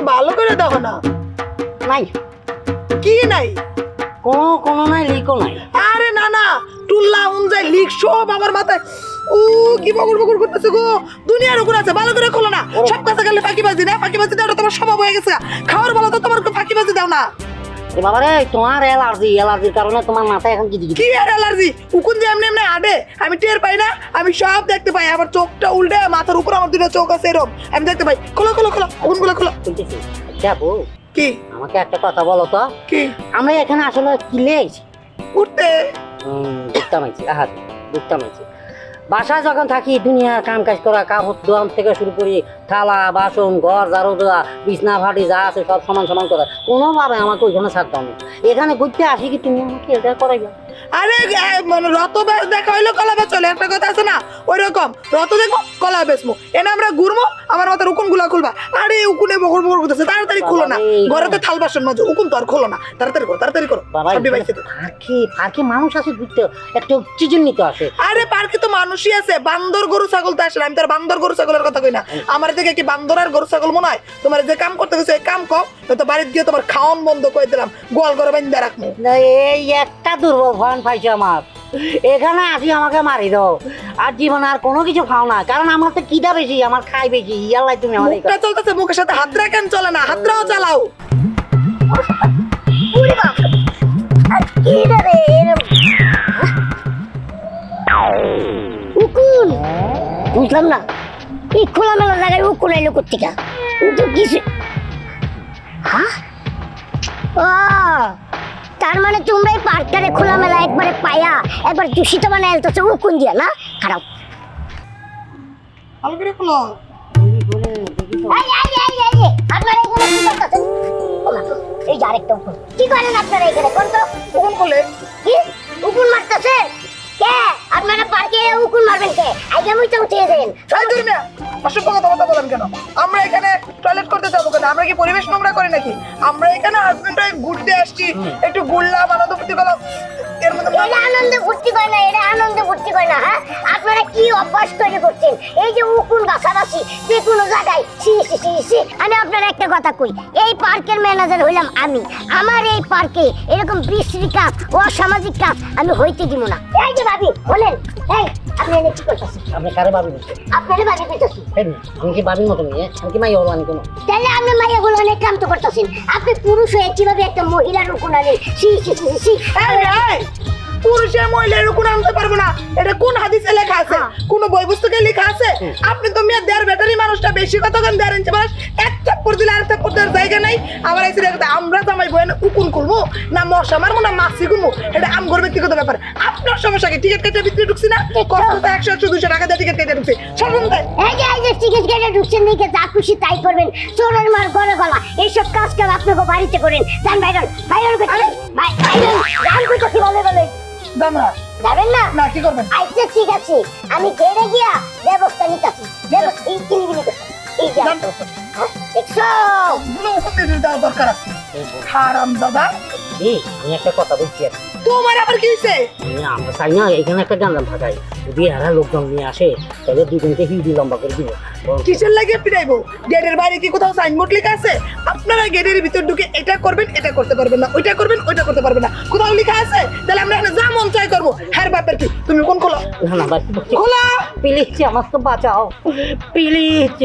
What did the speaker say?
ভালো করে দেখো না। নাই। কি নাই? কোনো কোনো নাই লিকও নাই। আরে না না টুল্লা উঞ্জাই লিক সব আমার মাথায়। ও কি বগর বগর করতেছে গো। দুনিয়ার উপর আছে ভালো করে খোলো না। সব কাছে গেলে ফাঁকিবাজি না ফাঁকিবাজি দাও তোমার স্বভাব হয়ে গেছে। খাওয়ার বলো তো তোমার ফাঁকিবাজি দাও না। এ বাবা রে তোমার অ্যালার্জি অ্যালার্জির কারণে তোমার মাথায় এখন গিজি গিজি কি আর অ্যালার্জি উকুন যে এমনি এমনি আডে আমি টের পাই না আমি সব দেখতে পাই আমার চোখটা উল্টে মাথার উপর আমার দুটো চোখ আছে এরকম আমি দেখতে পাই। খোলো খোলো খোলো উকুনগুলো খোলো। শুনতেছি যাব কি? আমাকে একটা কথা বলো তো। কি? আমরা এখানে আসলে কি লেগেছি উঠতে। বুঝতাম আছি আহা বুঝতাম আছি বাসায় যখন থাকি, দুনিয়ার কাম কাজ করা, কাপড় দোয়াম থেকে শুরু করি, থালা, বাসন, ঘর, ঝাড়ু দেওয়া, বিছনা, ভাটি যা আছে সব সমান সমান করা। কোনোভাবে আমাকে ওইখানে ছাড়তাম না এখানে ঘুরতে আসি কি তুমি আমাকে এটা করাই আরে মানে রত বে- দেখা হইল, কলা বেচলে একটা কথা আছে না ওই রকম রত দেখব, কলা বেচবো। এনে আমরা ঘুরবো আমার মাথার উকুনগুলা খুলবা। আরে উকুনে বকর বকর করতেছে তাড়াতাড়ি খোলো না। ঘরে তো থাল বাসন মাঝে উকুন তো আর খোলো না। তাড়াতাড়ি করো তাড়াতাড়ি করো। ফাঁকি ফাঁকি মানুষ আছে ঘুরতে একটু চিজন নিতে আসে। আরে পার্কে তো মানুষই আছে। বান্দর গরু ছাগল তো আসে না। আমি তো আর বান্দর গরু ছাগলের কথা কই না। আমার থেকে কি বান্দর আর গরু ছাগল মনে হয়? তোমার যে কাম করতে গেছে এই কাম কম তো বাড়িতে গিয়ে তোমার খাওয়ান বন্ধ করে দিলাম। গোয়াল করে বাইন্দা রাখব। না, এই একটা দুর্বল ফল পাইছে আমার। এখানে আসি আমাকে মারি দাও। আর জীবনে আর কোনো কিছু খাও না কারণ আমার তো কিটা বেশি আমার খাই বেশি ইয়াল্লাই তুমি আমার মুখটা চলতেছে মুখের সাথে হাতরা কেন চলে না হাতরাও চালাও। উকুন বুঝলাম না এই খোলামেলা জায়গায় উকুন এলো কোথেকে কিন্তু কিছু হ্যাঁ তার মানে তোমরা এই পার্কটারে খোলামেলা একবারে পায়া একবার দূষিত বানায় এলতেছে উকুন দিয়া না? খারাপ। ভালো খোলো। এই, আরেকটা উকুন। কি করেন আপনারা এখানে? কোন তো? উকুন খোলে। কি? উকুন মারতেছে? উঠিয়ে দেন। না। অসভ্য বলেন কেন? আমরা এখানে টয়লেট করতে যাব কেন? আমরা কি পরিবেশ নোংরা করি নাকি? আমরা এখানে হাজবেন্ড ওয়াইফ ঘুরতে আসছি। একটু ঘুরলাম আনন্দ ফুর্তি করলাম। এর মধ্যে এটা আনন্দ ফুর্তি করে না এটা আনন্দ ফুর্তি করে না হ্যাঁ? আপনারা কি অভ্যাস তৈরি করছেন? এই যে উকুন বাসাবাসি যে কোনো জায়গায় সি সি সি সি আমি আপনার একটা কথা কই। এই পার্কের ম্যানেজার হইলাম আমি। আমার এই পার্কে এরকম বিশ্রী কাজ অসামাজিক কাজ আমি হইতে দিব না। এই যে ভাবি বলেন এই আপনি এনে কি করতেছেন? আপনি কারে ভাবি আপনারে ভাবি আমি কি ভাবির মতো নিয়ে আমি কি মাই হলো আমি কোনো? তাহলে আপনি মাইয়াগুলো অনেক কাম তো করতেছেন। আপনি পুরুষ হয়ে কীভাবে একটা মহিলার সি সি সি সি পুরুষের মহিলার কোন আনতে পারব না। এটা কোন হাদিসে লেখা আছে? হ্যাঁ। কোন বই পুস্তকে লেখা আছে? আপনি তো মেয়ে দেড় ব্যাটারি মানুষটা বেশি কথা কেন দেড় ইঞ্চি মানুষ। এক চাপ্পর দিলে আর চাপ্পর দেওয়ার জায়গা নাই। আমার এই সিরিয়াল আমরা জামাই বইন উকুন করব না মশা মারবো না মাছি করব এটা আম ঘর ব্যক্তিগত ব্যাপার। সমস্যা কি? টিকিট কেটে ভিতরে ঢুকছি না? কষ্ট তো একশো একশো দুশো টাকা দিয়ে টিকিট কেটে ঢুকছি। তাই এই যে এই যে টিকিট কেটে ঢুকছেন যা খুশি তাই করবেন। চোরের মার গড়ে গলা। এইসব কাজ আপনাকে বাড়িতে করেন। যান ভাইরন ভাইরন করতে ভাই ভাইরন যান করতে বলে বলে দামরা যাবেন না? না কি করবেন? আচ্ছা ঠিক আছে। আমি গেড়ে গিয়া ব্যবস্থা নিতেছি। ব্যবস্থা এই কিলিবিলি করতে এই যে। হ্যাঁ, দেখছ? দরকার আছে। হারাম দাদা। এই একটা কথা বলছি আর। তোমার আবার কি হয়েছে আমরা চাই না এখানে একটা গান্দাম ফাঁকাই যদি এরা লোকজন নিয়ে আসে তাহলে দুজনকে হিউদি লম্বা করে দিব। কিসের লাগে পিটাইবো গেটের বাইরে কি কোথাও সাইনবোর্ড লেখা আছে? আপনারা গেটের ভিতর ঢুকে এটা করবেন এটা করতে পারবেন না ওইটা করবেন ওইটা করতে পারবেন না। কোথাও লেখা আছে? তাহলে আমরা এখানে যা মন চাই করব। হ্যাঁ বাপের কি? তুমি কোন খোলো? না না খোলা! প্লিজ আমার তো বাঁচাও। প্লিজ